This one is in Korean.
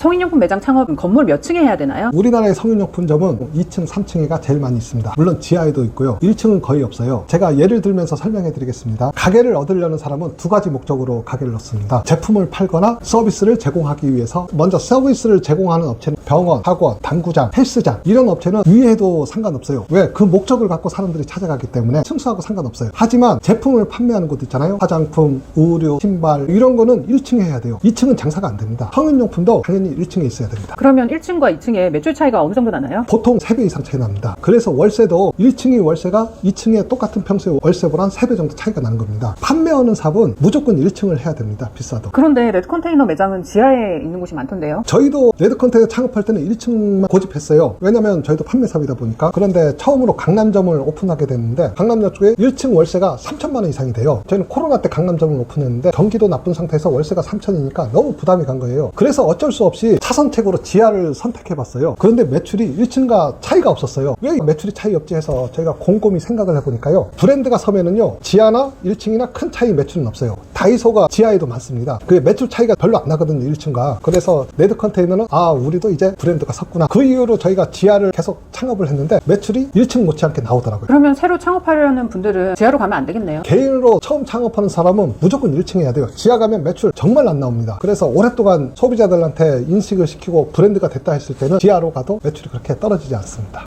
성인용품 매장 창업 건물 몇 층에 해야 되나요? 우리나라의 성인용품점은 2층, 3층에가 제일 많이 있습니다. 물론 지하에도 있고요. 1층은 거의 없어요. 제가 예를 들면서 설명해 드리겠습니다. 가게를 얻으려는 사람은 두 가지 목적으로 가게를 넣습니다. 제품을 팔거나 서비스를 제공하기 위해서 먼저 서비스를 제공하는 업체는 병원, 학원, 당구장, 헬스장 이런 업체는 위에도 상관없어요. 왜? 그 목적을 갖고 사람들이 찾아가기 때문에 층수하고 상관없어요. 하지만 제품을 판매하는 곳 있잖아요. 화장품, 의류, 신발 이런 거는 1층에 해야 돼요. 2층은 장사가 안 됩니다. 성인용품도 당연히 1층에 있어야 됩니다. 그러면 1층과 2층에 매출 차이가 어느 정도 나나요? 보통 3배 이상 차이 납니다. 그래서 월세도 1층이 월세가 2층에 똑같은 평수의 월세보다 한 3배 정도 차이가 나는 겁니다. 판매하는 삽은 무조건 1층을 해야 됩니다. 비싸도. 그런데 레드 컨테이너 매장은 지하에 있는 곳이 많던데요. 저희도 레드 컨테이너 창업할 때는 1층만 고집했어요. 왜냐면 저희도 판매사이다 보니까. 그런데 처음으로 강남점을 오픈하게 됐는데 강남역 쪽에 1층 월세가 3천만 원 이상이 돼요. 저희는 코로나 때 강남점을 오픈했는데 경기도 나쁜 상태에서 월세가 3천이니까 너무 부담이 간 거예요. 그래서 어쩔 수 없이 차선택으로 지하를 선택해봤어요. 그런데 매출이 1층과 차이가 없었어요. 왜 매출이 차이 없지 해서 저희가 곰곰이 생각을 해보니까요. 브랜드가 서면은요. 지하나 1층이나 큰 차이 매출은 없어요. 다이소가 지하에도 많습니다. 그 매출 차이가 별로 안 나거든요. 1층과. 그래서 레드 컨테이너는 아 우리도 이제 브랜드가 섰구나. 그 이후로 저희가 지하를 계속 창업을 했는데 매출이 1층 못지않게 나오더라고요. 그러면 새로 창업하려는 분들은 지하로 가면 안 되겠네요. 개인으로 처음 창업하는 사람은 무조건 1층 해야 돼요. 지하 가면 매출 정말 안 나옵니다. 그래서 오랫동안 소비자들한테 인식을 시키고 브랜드가 됐다 했을 때는 지하로 가도 매출이 그렇게 떨어지지 않습니다.